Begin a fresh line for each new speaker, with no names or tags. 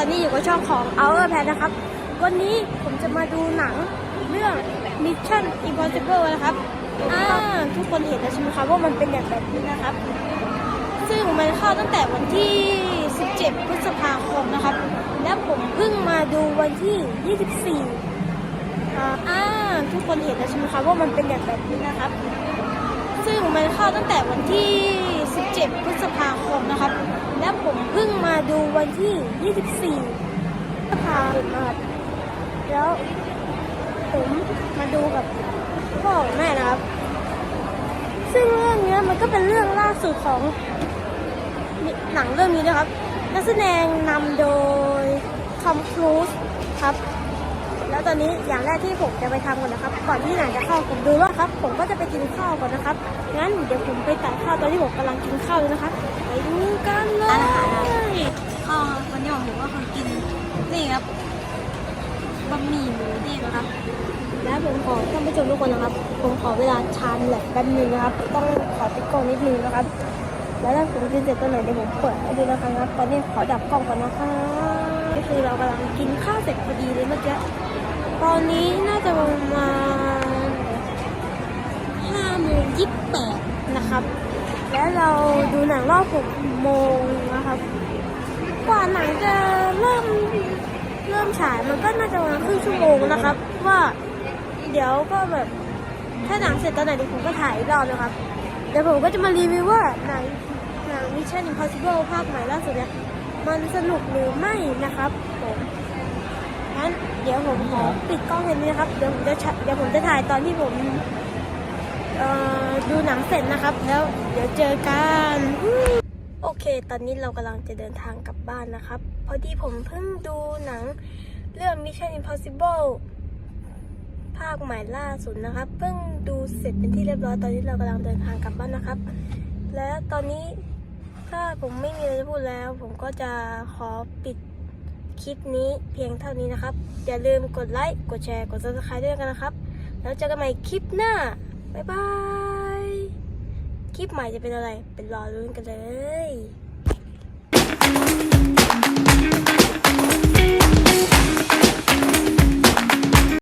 อนนี้อยู่กับช่องของ our pad นะครับ วันนี้ผมจะมาดูหนังเรื่อง Mission Impossible นะครับอ่าทุกคนเห็นแล้วใช่ไหมครับว่ามันเป็นอย่างแบบนี้นะครับ ซึ่งมันเข้าตั้งแต่วันที่ 17 พฤษภาคมนะครับ และผมเพิ่งมาดูวันที่ 24อ่าทุกคนเห็นแล้วใช่ไหมครับว่ามันเป็นอย่างแบบนี้นะครับ ซึ่งมันเข้าตั้งแต่วันที่ 17 พฤษภาคมนะครับ ผมเพิ่งมาดูวันที่ 24พฤษภาคมนะครับแล้วผมมาดูกับพ่อแม่นะครับ ซึ่งเรื่องเนี้ยมันก็เป็นเรื่องล่าสุดของหนังเรื่องนี้นะครับ นักแสดงนำโดยทอมครูซครับ แล้วตอนนี้อย่างแรกที่ผมจะไปทำก่อนนะครับ ก่อนที่หนังจะเข้าผมดูแล้วครับ ผมก็จะไปกินข้าวก่อนนะครับ งั้นเดี๋ยวผมไปตัดข้าวตอนที่ผมกำลังกินข้าวเลยนะครับ ไปดูกันเล
ร้านอาหารนะ
ย
ก็วันนี้ผมก็คือกินนี่ครับบะหมี่หมูเด้งนะครับ
และผมขอท่านผู้ชมทุกคนนะครับ ผมขอเวลาชาร์จแหลกแป๊บนึงนะครับ ต้องขอติดกล้องนิดนึงนะครับ แล้วถ้าผมกินเสร็จตอนไหนเดี๋ยวผมเปิดให้ดูนะครับตอนนี้ขอดับกล้องก่อนนะคะ ก็คือเรากำลังกินข้าวเสร็จพอดีเลยเมื่อกี้ตอนนี้น่าจะประมาณห้าโมงยี่สิบแปดนะครับ และเราดูหนังรอบหกโมงนะครับ กว่าหนังจะเริ่มเริ่มฉายมันก็น่าจะประมาณครึ่งชั่วโมงนะครับ ว่าเดี๋ยวก็แบบถ้าหนังเสร็จตอนไหนเดี๋ยวผมก็ถ่ายอีกรอบนะครับเดี๋ยวผมก็จะมารีวิวว่าหนังหนัง Mission Impossible ภาคใหม่ล่าสุดเนี่ย มันสนุกหรือไม่นะครับผมงั้นเดี๋ยวผมขอปิดกล้องแค่นี้นะครับ เดี๋ยวผมจะเดี๋ยวผมจะถ่ายตอนที่ผมดูหนังเสร็จนะครับ แล้วเดี๋ยวเจอกัน โอเค ตอนนี้เรากำลังจะเดินทางกลับบ้านนะครับ พอดีผมเพิ่งดูหนังเรื่อง Mission Impossible ภาคใหม่ล่าสุดนะครับ เพิ่งดูเสร็จเป็นที่เรียบร้อย ตอนนี้เรากำลังเดินทางกลับบ้านนะครับ และตอนนี้ ถ้าผมไม่มีอะไรจะพูดแล้ว ผมก็จะขอปิดคลิปนี้เพียงเท่านี้นะครับ อย่าลืมกดไลค์ กดแชร์ กด subscribe ด้วยกันนะครับ แล้วเจอกันใหม่คลิปหน้า บ๊ายบาย คลิปใหม่จะเป็นอะไร เป็นรอรุ้นกันเลย